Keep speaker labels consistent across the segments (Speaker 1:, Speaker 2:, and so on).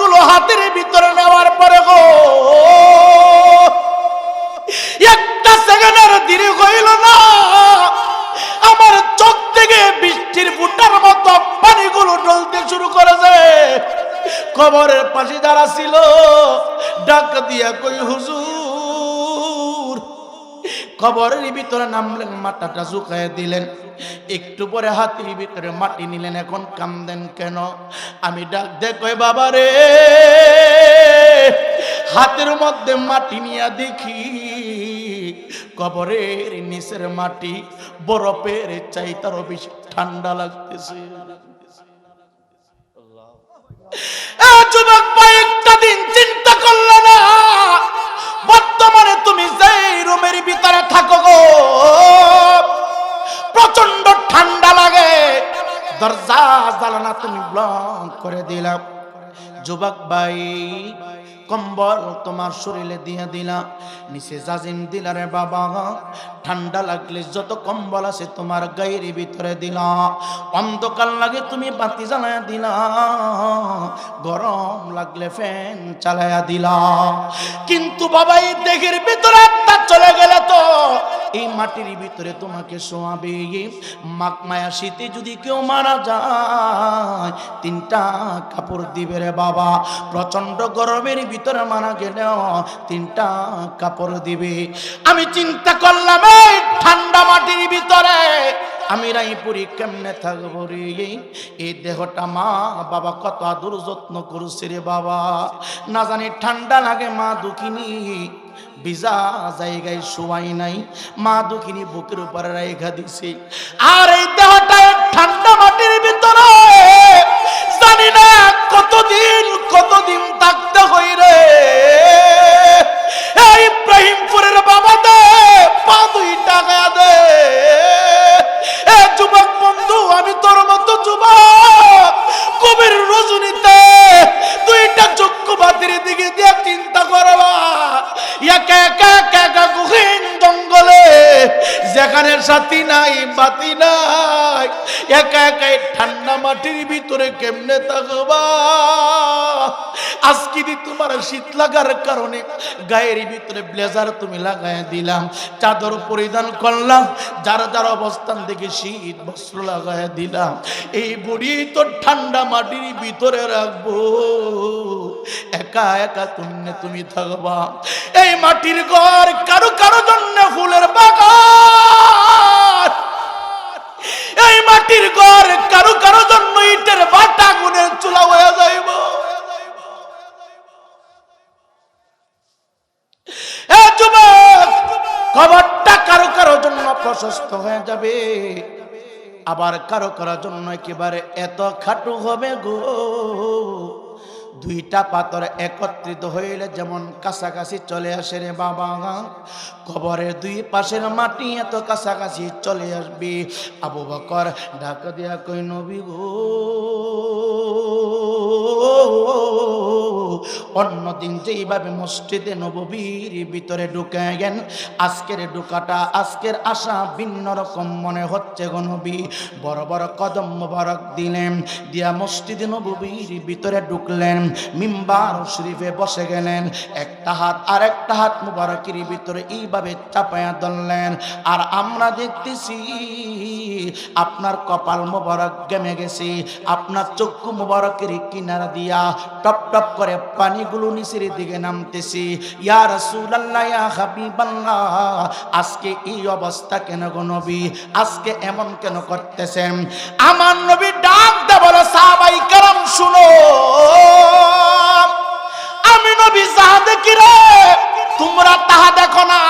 Speaker 1: পানিগুলো হাতের ভিতরে নেওয়ার পরে গো, একটা সেকেন্ডের দিনে হইল না। আমার চোখ থেকে বৃষ্টির ফুটার মতো পানিগুলো ঢলতে শুরু করেছে। কবরের পাশে যারা ছিল, ডাক দিয়া কই, হুজুর কবরের ভিতরে নামলেন, মাথাটা শুকায় দিলেন। একটু পরে হাতির ভিতরে মাটি নিলেন, এখন কান্দেন কেন? আমি ডাক দেখো বাবা রে, হাতের মধ্যে মাটি নিয়ে দেখি, কবরের নিচের মাটি বরফের চাইতারও বেশি ঠান্ডা লাগতেছে। যুবক ভাই ভিতরে থাকো গো। প্রচণ্ড ঠান্ডা লাগে। দরজা জ্বালানা তুমি ব্লক করে দিলাম। যুবক ভাই, কম্বল তোমার শরীরে দিয়ে দিলাম। নিচে জাজিম দিলা রে বাবা। ঠান্ডা লাগলে যত কম্বল আছে তোমার গায়ের ভিতরে দিলা অন্ধকার লাগে তুমি বাতি জ্বালায়া দিলা গরম লাগলে ফ্যান চালায়া দিলা কিন্তু বাবা, এই দেহের ভিতরে একটা চলে গেলে তো এই মাটির ভিতরে তোমাকে শোয়াবে। মাক মায়া শীতে যদি কেউ মারা যায়, তিনটা কাপড় দিবে রে বাবা। প্রচণ্ড গরমের ভিতরে মারা গেলেও তিনটা কাপড় দিবে। আমি চিন্তা করলাম, এই ঠান্ডা মাটির ভিতরে আমি রাইপুরি কেমনে থাকব রে? এই দেহটা মা বাবা কত আদর যত্ন করছে রে বাবা। না জানি ঠান্ডা লাগে, মা দুঃখিনী। বিজা জায়গায় শোয়াই নাই। মা দুঃখিনী বুকের উপরে রেখা দিছে। আর এই দেহটা ঠান্ডা মাটির ভিতরে। জানি না কতদিন কতদিন থাকতে হই রে। এই ইব্রাহিমপুরের বাবা দে পা দুই টাকা দে। এ যুবক বন্ধু, আমি তোর মতো যুবক। কবির রজনীতে দুইটা চক্ষু বাতির দিকে দিয়ে একা একা যেখানে সাথী নাই, বাতি নাই, একা একা এই ঠান্ডা মাটির ভিতরে কেমনে থাকবা? আজকে তোমার শীত লাগার কারণে গায়ের ভিতরে ব্লেজার তুমি লাগাই দিলাম, চাদর পরিধান করলাম, যার যার অবস্থান থেকে শীত বস্ত্র লাগাই দিলাম, এই বুড়ি তো ঠান্ডা মাটির ভিতরে রাখব। একা একা তুমি তুমি থাকবা। এই মাটির ঘর কারও কারও জন্য ফুলের বাগান। এই মাটির কারও কারও জন্য ইটের বাটা গুনের চুলা হয়ে যাইব। কবরটা কারও কারও জন্য প্রশস্ত হয়ে যাবে। আবার কারও কারও জন্য একেবারে এত খাটু হবে গো। দুইটা পাথর একত্রিত হইলে যেমন কাছাকাছি চলে আসে রে বাবা। কবরের দুই পাশের মাটি এত কাছাকাছি চলে আসবে। আবু বকর ঢাকা দিয়া কই নবী গো, অন্যদিন যেইভাবে মসজিদে নববীর ভিতরে ঢুকে গেন আজকের ঢুকাটা, আজকের আশা ভিন্ন রকম মনে হচ্ছে গো নবী। বড় বড় কদম মোবারক দিলেন, দিয়া মসজিদে নববীর ভিতরে ঢুকলেন, মিম্বার শরীফে বসে গেলেন। একটা হাত আর একটা হাত মুবারকের ভিতরে এইভাবে চাপায়া ধরলেন। আর আমরা দেখতেছি, আপনার কপাল মোবারক গেমে গেছে, আপনার চক্ষু মোবারকের কিনারা দিয়া টপ টপ করে পানিগুলো নিচের দিকে নামতেছে। ইয়া রাসূলুল্লাহ, ইয়া আজকে এই অবস্থা কেন গো নবী? আজকে এমন কেন করতেছেন? আমার নবী ডাক দে বলে, সাহাবাই কেরাম, শুনো। আমি নবী যাহা দেখি রে তোমরা তাহা দেখো না।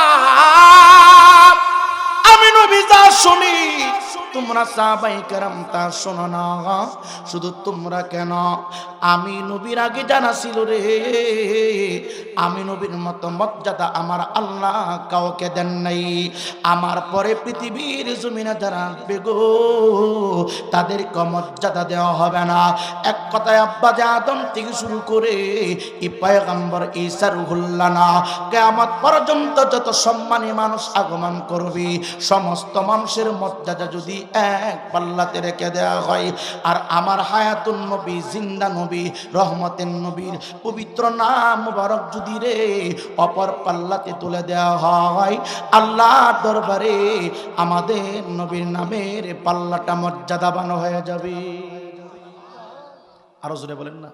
Speaker 1: আমি নবী যা শুনি তোমরা সাহাবাই কেরাম তা শোনো না। শুধু তোমরা কেন? আমি নবীর আগে জানা ছিল রে। আমি নবীর মতো মর্যাদা আমার আল্লাহ কাউকে দেন নাই। আমার পরে পৃথিবীর জমিনে যারা আসবে গো, তাদেরকে মর্যাদা দেওয়া হবে না। এক কথায় আব্বা যে আদম থেকে শুরু করে ই পয়গম্বর ঈসা রুহুল্লাহ না, কেয়ামত পর্যন্ত যত সম্মানী মানুষ আগমন করবে, সমস্ত মানুষের মর্যাদা যদি এক পাল্লাতে রেখে দেওয়া হয়। আর আমার হায়াতুন নবী, জিন্দা নবী, রহমতের নবীর পবিত্র নাম মুবারক যদি রে, অপর পাল্লাতে তুলে দেওয়া হয়। আল্লাহর দরবারে আমাদের নবীর নামের পাল্লাটা মর্যাদাবান হয়ে যাবে। আরও জোরে বলেন না।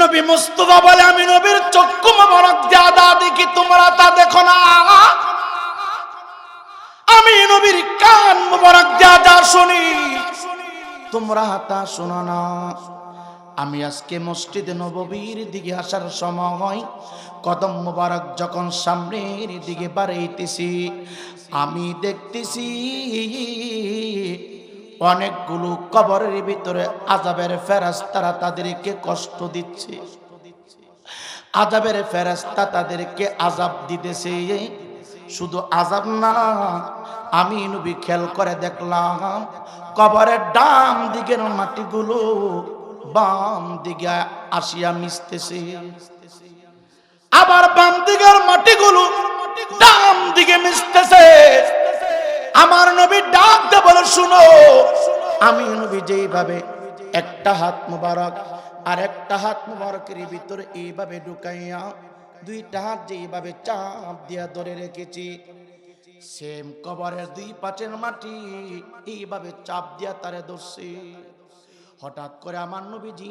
Speaker 1: নবী মুস্তফা বলে, আমি নবীর চক্ষু মোবারক জাদা দেখি তোমরা তা দেখো না। মোবারক জাদা শুনি। তোমরা তা শোনো না। আমি আজকে মসজিদে নববীর দিকে আসার সময় কদম মোবারক যখন সামনের দিকে বাড়াইতেছি, আমি দেখতেছি অনেকগুলো কবরের ভিতরে আজাবের ফেরাস্তারা তাদেরকে কষ্ট দিচ্ছে। আজাবের ফেরাস্তা তাদেরকে আজাব দিতেছে। শুধু আজাব না, আমি নবী খেয়াল করে দেখলাম, কবরের ডাম দিকের মাটিগুলো বাম দিকে আসিয়া মিশতেছে। আবার বাম দিকের মাটিগুলো ডাম দিকে মিশতেছে। আমার নবী ডাক দে বলে, শুনো, আমি নবী যেইভাবে একটা হাত মুবারক আর একটা হাত মুবারকের ভিতরে এইভাবে ঢুকাইয়া দুইটা হাত যেভাবে চাপ দিয়া ধরে রেখেছি সেম কবরের দুই পাচের মাটি এইভাবে চাপ দিয়া তারে ধরছি। হঠাৎ করে আমার নবীজি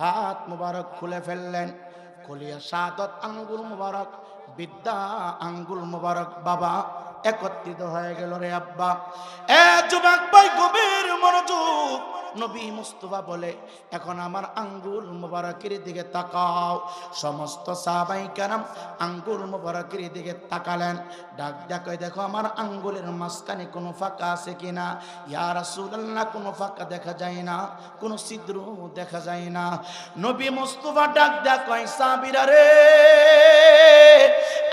Speaker 1: হাত মুবারক খুলে ফেললেন, খুলিয়া সাদত আঙ্গুল মুবারক, বিদ্যা আঙ্গুল মুবারক, বাবা একত্রিত হয়ে গেল রে আব্বা। এ যুবক ভাই, গভীর মনোযোগ। নবী মুস্তফা বলে, এখন আমার আঙ্গুল মুবারকের দিকে তাকাও। সমস্ত সাহাবাই কারাম আঙ্গুল মুবারকের দিকে তাকালেন। ডাক ডাকে দেখো, আমার আঙ্গুলের মাঝখানে কোনো ফাঁকা আছে কিনা? ইয়া রাসূলুল্লাহ, কোনো ফাঁকা দেখা যায় না, কোনো ছিদ্র দেখা যায় না। নবী মুস্তফা ডাক ডাক কয় সাহাবীরা রে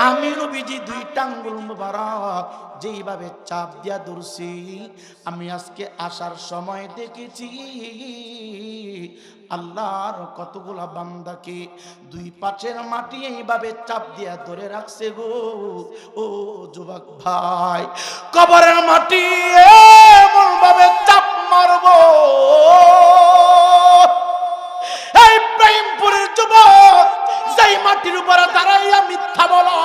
Speaker 1: আমি নবীজি দুই টাঙ্গুল মুবারক যেইভাবে চাপ দিয়া ধরছি, আমি আজকে আসার সময় দেখেছি, আল্লাহর কতগুলা বান্দাকে দুই পাশের মাটি এইভাবে চাপ দিয়া ধরে রাখছে গো। ও যুবক ভাই, কবরের মাটি এমন ভাবে চাপ মারবো। মাটির উপরে দাঁড়াইয়া মিথ্যা বলো।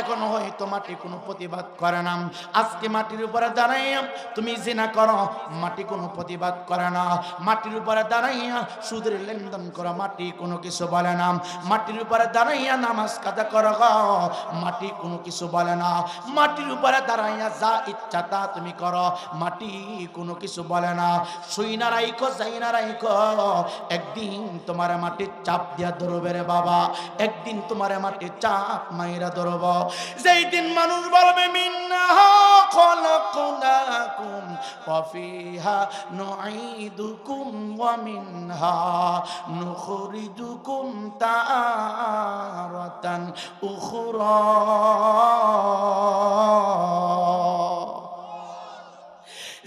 Speaker 1: এখন হয়তো মাটি কোনো প্রতিবাদ করে না। আজকে মাটির উপরে দাঁড়াইয়া তুমি জিনা করো, মাটি কোনো প্রতিবাদ করে না। মাটির উপরে দাঁড়াইয়া সুদের লেনদেন করো, মাটি কোনো কিছু বলে না। মাটির উপরে দাঁড়াইয়া নামাজ কাজা করো মাটি কোনো কিছু বলে না। মাটির উপরে দাঁড়াইয়া যা ইচ্ছা তা তুমি করো, মাটি কোনো কিছু বলে না। শুই না রাইখো যাই না রাইখো, একদিন তোমার মাটির চাপ দিয়া ধরবে রে বাবা। একদিন তোমার মাটির চাপ মাইরা ধরব। যেই দিন মানুষ বলবে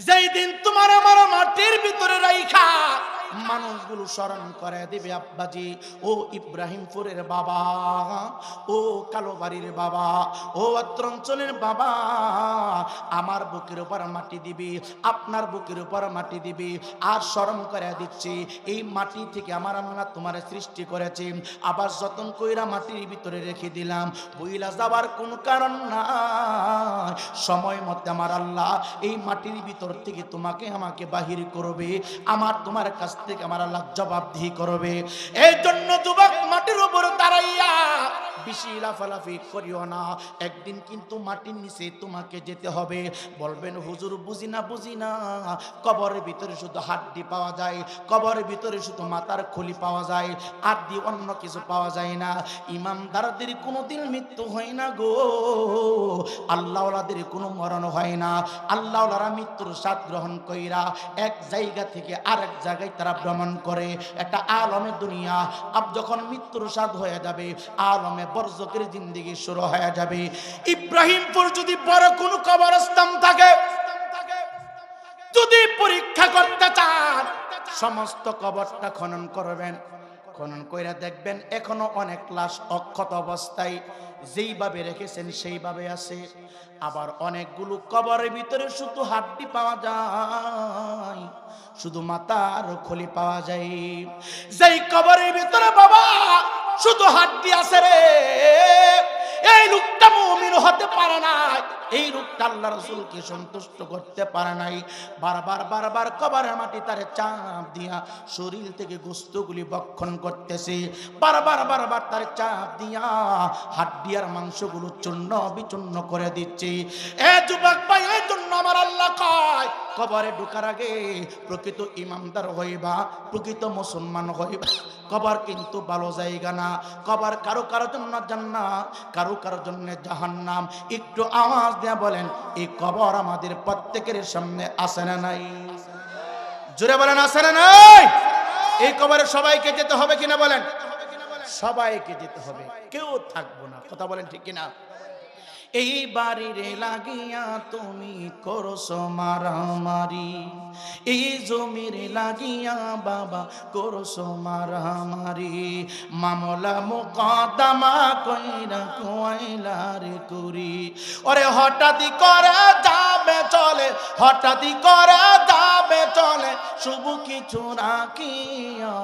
Speaker 1: যেই দিন তোমার আমার মাটির ভিতরে রাইখা মানুষগুলো স্মরণ করে দেবে আব্বাজি। ও ইব্রাহিমপুরের বাবা, ও কালোবাড়ির বাবা, ও অত্র অঞ্চলের বাবা, আমার বুকের উপর মাটি দিবি, আপনার বুকের উপর মাটি দিবি, আর স্মরণ করে দিচ্ছি, এই মাটি থেকে আমার আল্লাহ তোমার সৃষ্টি করেছে। আবার যতন কইরা মাটির ভিতরে রেখে দিলাম, বইলা যাবার কোনো কারণ না সময় মতে আমার আল্লাহ এই মাটির ভিতর থেকে তোমাকে আমাকে বাহির করবে, আমার তোমার কাছ থেকে আমার আল্লাহ জবাবদিহি করবে। এই জন্য যুবক মাটির উপর দাঁড়াইয়া একদিন কিন্তু মাটির নিচে তোমাকে যেতে হবে। বলবেন, হুজুর, বুঝি না বুঝি না। কবরের ভিতরে শুধু হাড্ডি পাওয়া যায়, কবরের ভিতরে শুধু মাথার খুলি পাওয়া যায়, আর দিয়ে অন্য কিছু পাওয়া যায় না। ইমামদারদের কোনোদিন মৃত্যু হয় না গো। আল্লাহওয়ালাদের কোনো মরণ হয় না। আল্লাহওয়ালারা মৃত্যুর স্বাদ গ্রহণ কইরা এক জায়গা থেকে আরেক জায়গায় তারা ভ্রমণ করে একটা আলমে দুনিয়া। আপ যখন মৃত্যুর স্বাদ হয়ে যাবে, আলমে বর্জকের জিন্দিগি শুরু হয়ে যাবে। ইব্রাহিমপুর যদি বড় কোনো কবরস্থান থাকে, যদি পরীক্ষা করতে চান, সমস্ত কবরটা খনন করবেন। খনন কইরা দেখবেন এখনও অনেক লাশ অক্ষত অবস্থায়, যেইভাবে রেখেছেন সেইভাবে আছে। আবার অনেকগুলো কবরের ভিতরে শুধু হাড্ডি পাওয়া যায়, শুধু মাতার খলি পাওয়া যায়। যেই কবরের ভিতরে বাবা, শুধু হাড্ডি আছে রে এই লোকটা মুমিন হতে পারে না এই লোকটা আল্লাহ রসুলকে সন্তুষ্ট করতে পারে নাই। বারবার বারবার কবারের মাটি তার চাপ দিয়া শরীর থেকে গোস্তগুলি বক্ষণ করতেছে। বারবার বারবার তার চাপ দিয়া হাড্ডিয়ার মাংসগুলো চূর্ণ বিচূর্ণ করে দিচ্ছে। এ যুবক ভাই এই আমার আল্লাহ কয়, কবরে ঢুকার আগে প্রকৃত ইমামদার হইবা, প্রকৃত মুসলমান হইবা। কবর কিন্তু ভালো জায়গা না। কবর কারও কারও জন্য জান্নাত, কারও কারও জন্য জাহান্নাম। একটু আওয়াজ দিয়ে বলেন, এই কবর আমাদের প্রত্যেকের সামনে আসে না নাই? জোরে বলেন আসে না নাই? এই কবরে সবাইকে যেতে হবে কিনা বলেন? সবাইকে যেতে হবে। কেউ থাকব না। কথা বলেন ঠিক কিনা? এই বাড়িরে লাগিয়া তুমি করস মারামারি। এই জমির লাগিয়া বাবা করস মারামারি। মামলা মোকদ্দমা কইরা কোয়াইলারে করি ওরে হঠাৎ করে যাবে চলে, হঠাৎই করে যাবে চলে। শুভ কিছু রাখিয়া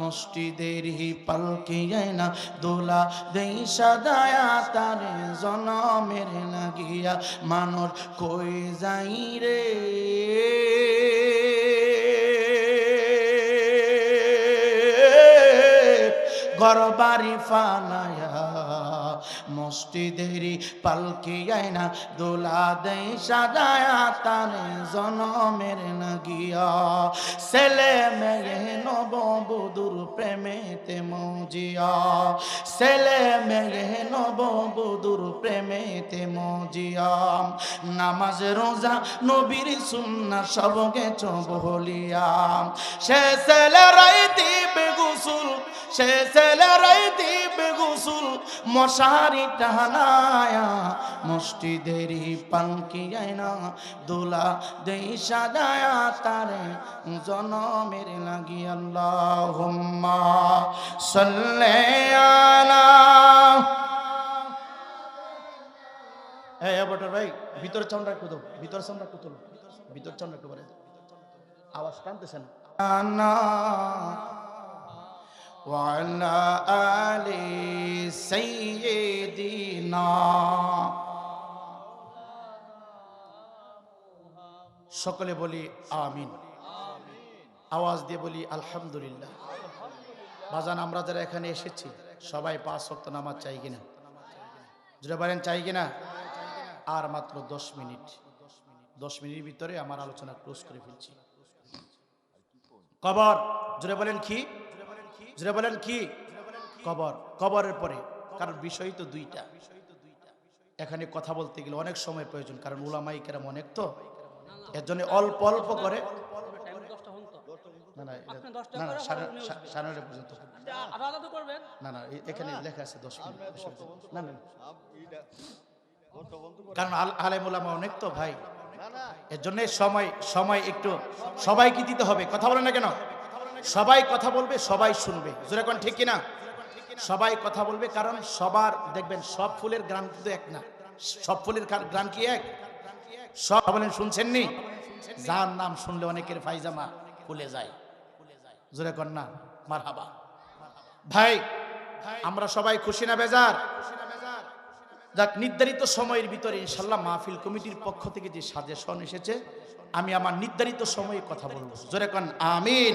Speaker 1: মসজিদের পালকে না দোলা দেই সাদায়া, তারে জনমের লাগিয়া। মানুষ কই যাই রে? ঘর বাড়ি ফানায়া মসজিদেরি পালকি আয়না, দোলা দেই, সাজায়া তারে জনমের নাগিয়া। ছেলে মেয়ে নব বধুর প্রেমেতে মজিয়া। ছেলে মেয়ে নব বধুর প্রেমেতে মজিয়া। নামাজ, রোজা, নবীর সুন্না সব গেছ বলিয়া। সে ছেলেরাই দিবে গুসুল সে ছেলেরাই দিবে গুসুল মশারি টানায়া মসজিদেরই পালকি না দোলা দেই সাজায়া, তারে জনমের লাগি আল্লাহ সাল্লে আলা এই বটর ভাই ভিতর চাউন্ডা একটু ভিতর চাউন্ডা একটু তোলো ভিতর চাউন্ডা একটু আওয়াজ টানতেছেন না। وعلى آل سيدنا সকলে বলি আমিন আওয়াজ দিয়ে বলি আলহামদুলিল্লাহ বাজান আমরা যারা এখানে এসেছি সবাই পাঁচ শক্ত নামাজ চাই কিনা যেটা বলেন চাই কিনা আর মাত্র দশ মিনিট দশ মিনিটের ভিতরে আমার আলোচনা ক্লোজ করে ফেলছি কবর জুড়ে বলেন কি জুড়ে বলেন কি? কবর কবরের পরে কারণ বিষয় তো দুইটা। এখানে কথা বলতে গেলে অনেক সময় প্রয়োজন কারণ উলামাই কেরাম অনেক তো। এর জন্য অল্প অল্প করে। না না না না সাড়ে সা- সাড়ে নয়টা পর্যন্ত। না না এখানে লেখা আছে দশ মিনিট না না কারণ আল- আলেম ওলামা অনেক তো ভাই। এর জন্য সময় সময় একটু সবাইকে দিতে হবে। কথা বলে না কেন? সবাই কথা বলবে, সবাই শুনবে। জোরে কোন ঠিক কিনা? সবাই কথা বলবে, কারণ সবার, দেখবেন, সব ফুলের গ্রাম কিন্তু এক না। সব ফুলের গ্রাম কি এক? সব বলেন শুনছেননি যার নাম শুনলে অনেকের ফাইজামা খুলে যায়। জোরে কর না? মার হাবা ভাই, আমরা সবাই খুশি না বেজার? যাক, নির্ধারিত সময়ের ভিতরে ইনশাল্লাহ মাহফিল কমিটির পক্ষ থেকে যে সাজেশন এসেছে, আমি আমার নির্ধারিত সময়ে কথা বলব। জোরে কন আমিন।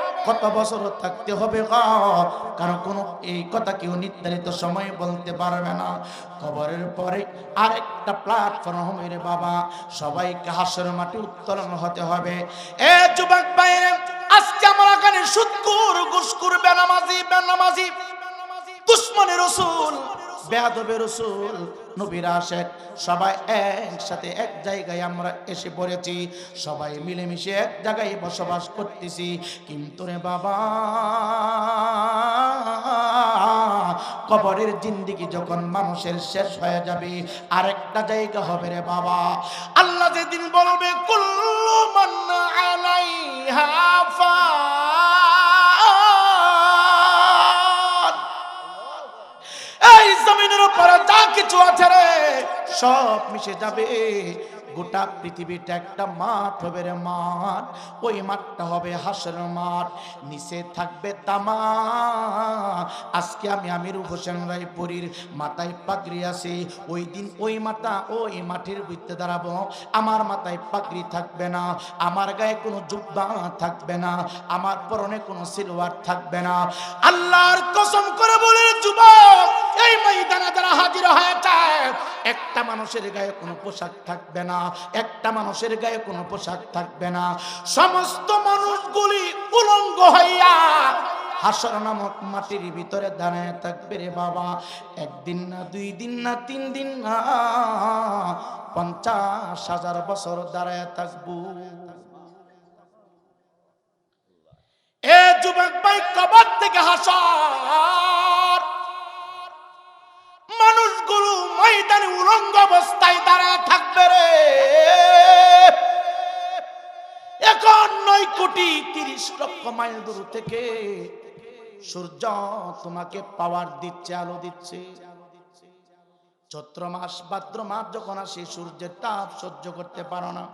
Speaker 1: কত বছর থাকতে হবে কারণ কোনো এই কথা কেউ নির্ধারিত সময় বলতে পারবে না। কবরের পরে আরেকটা প্ল্যাটফর্ম রে বাবা। সবাইকে হাসের মাটি উত্তোলন হতে হবে। এ যুবক বাইরে আজকে আমরা এখানে সুৎকুর, গুসকুর, বেনামাজি বেনামাজি, দুশ্মনের রসুল। বেয়াদবে রসুল, নবীর সবাই একসাথে এক জায়গায় আমরা এসে পড়েছি। সবাই মিলেমিশে এক জায়গায় বসবাস করতেছি। কিন্তু রে বাবা, কবরের জিন্দিগি যখন মানুষের শেষ হয়ে যাবে, আরেকটা জায়গা হবে রে বাবা। আল্লাহ যেদিন বলবে, কুল্লু মান আলাইহা ফান জমিনের উপরে যা কিছু আছে রে, সব মিশে যাবে। গোটা পৃথিবীটা একটা মাঠ হবে রে মাঠ। ওই মাঠটা হবে হাসর মাঠ। নিচে থাকবে তামা। আজকে আমি আমির হোসেন রায়পুরীর মাথায় পাগড়ি আছে। ওই দিন ওই মাথা ওই মাটির বুঝতে দাঁড়াবো। আমার মাথায় পাগড়ি থাকবে না। আমার গায়ে কোনো জুব্বা থাকবে না। আমার পরনে কোনো সিলওয়ার থাকবে না। আল্লাহর কসম করে বলে, যুবক এই ময়দানে যারা হাজির হয়েছে, একটা মানুষের গায়ে কোনো পোশাক থাকবে না, একটা মানুষের গায়ে কোনো পোশাক থাকবে না। সমস্ত মানুষগুলি উলঙ্গ হইয়া হাসর নামক মাটির ভিতরে দাঁড়ায় থাকবে রে বাবা। একদিন না, দুই দিন না, তিন দিন না, পঞ্চাশ হাজার বছর দাঁড়ায় থাকব। এ যুবক ভাই, কবর থেকে হাসার। মানুষগুলো ময়দানে উলঙ্গ অবস্থায় দাঁড়ায় থাকবে রে। এখন নয় কোটি তিরিশ লক্ষ মাইল দূর থেকে সূর্য তোমাকে পাওয়ার দিচ্ছে, আলো দিচ্ছে। চৈত্র মাস, ভাদ্র মাস যখন আসে, সূর্যের তাপ সহ্য করতে পারো না।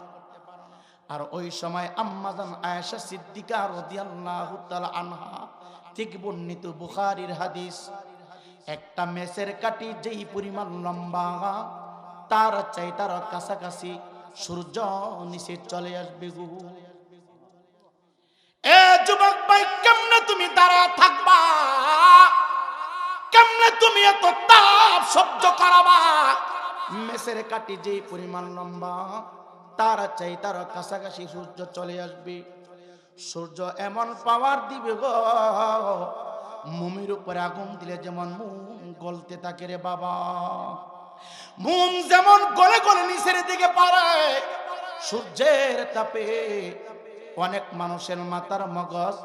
Speaker 1: আর ওই সময় আম্মাজান আয়েশা সিদ্দিকা রাদিয়াল্লাহু তাআলা আনহা, ঠিক বর্ণিত বুখারীর হাদিস। একটা মেসের কাটি যেই পরিমাণ লম্বা, তার চাই তার কাছাকাছি সূর্য নিচে চলে আসবে গো। এ যুবক ভাই, কেমনে তুমি দাঁড়ায় থাকবা? কেমনে তুমি এত তাপ সহ্য করাবা? মেসের কাটি যেই পরিমাণ লম্বা, তার চাই তার কাছাকাছি সূর্য চলে আসবে। সূর্য এমন পাওয়ার দিবে গো মুমির উপরে আগুন দিলে যেমন মুম গলতে থাকে রে বাবা। মুম যেমন গলে গলে নিচের দিকে পাড়ায় সূর্যের তাপে অনেক মানুষের মাথার মগজ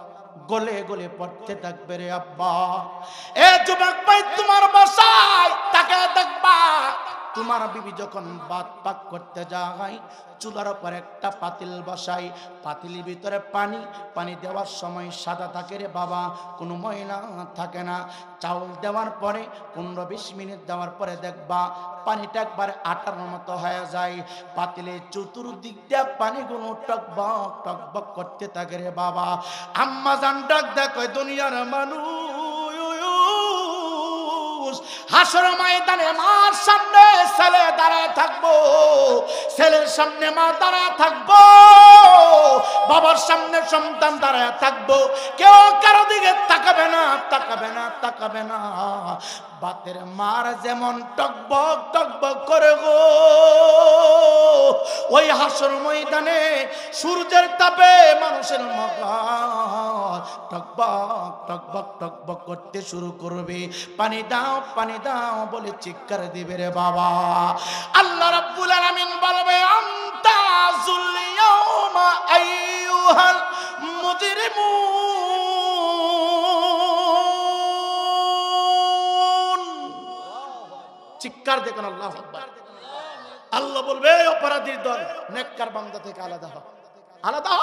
Speaker 1: গলে গলে পড়তে থাকবে রে আব্বা। এ যুবক ভাই, তোমার বাসায় তাকে দেখবা তোমার বিবি যখন বাত পাক করতে যায়, চুলার উপর একটা পাতিল বসাই, পাতিলের ভিতরে পানি পানি দেওয়ার সময় সাদা থাকে রে বাবা, কোনো ময়লা থাকে না। চাউল দেওয়ার পরে, পনেরো বিশ মিনিট দেওয়ার পরে দেখবা পানিটা একবারে আটার মতো হয়ে যায়। পাতিলে চতুর্দিক দিয়ে পানিগুলো টকবক টকবক করতে থাকে রে বাবা। আম্মা জান ডাক দেখো দুনিয়ার মানুষ হাসর ময়দানে মার সামনে ছেলে দাঁড়ায় থাকব, ছেলের সামনে মা দাঁড়ায় থাকব, বাবার সামনে সন্তান দাঁড়ায় থাকব। কেউ কারও দিকে তাকাবে না তাকাবে না তাকাবে না। বাতের মার যেমন টকবক টকবক করে গো হাসর ময়দানে সূর্যের তাপে মানুষের মগা টকবক করতে শুরু করবে। পানি দাও পানি দাও বলে চিৎকার দিবে রে বাবা। আল্লাহ রাব্বুল আলামিন বলবে, আনতা যুল ইয়াউমা আইয়ুহাল মুজরিমুন। চিৎকার দেখুন, আল্লাহ আল্লাহ বলবে অপরাধীর দল নেককার বান্দা থেকে আলাদা হ। আলাদা হ।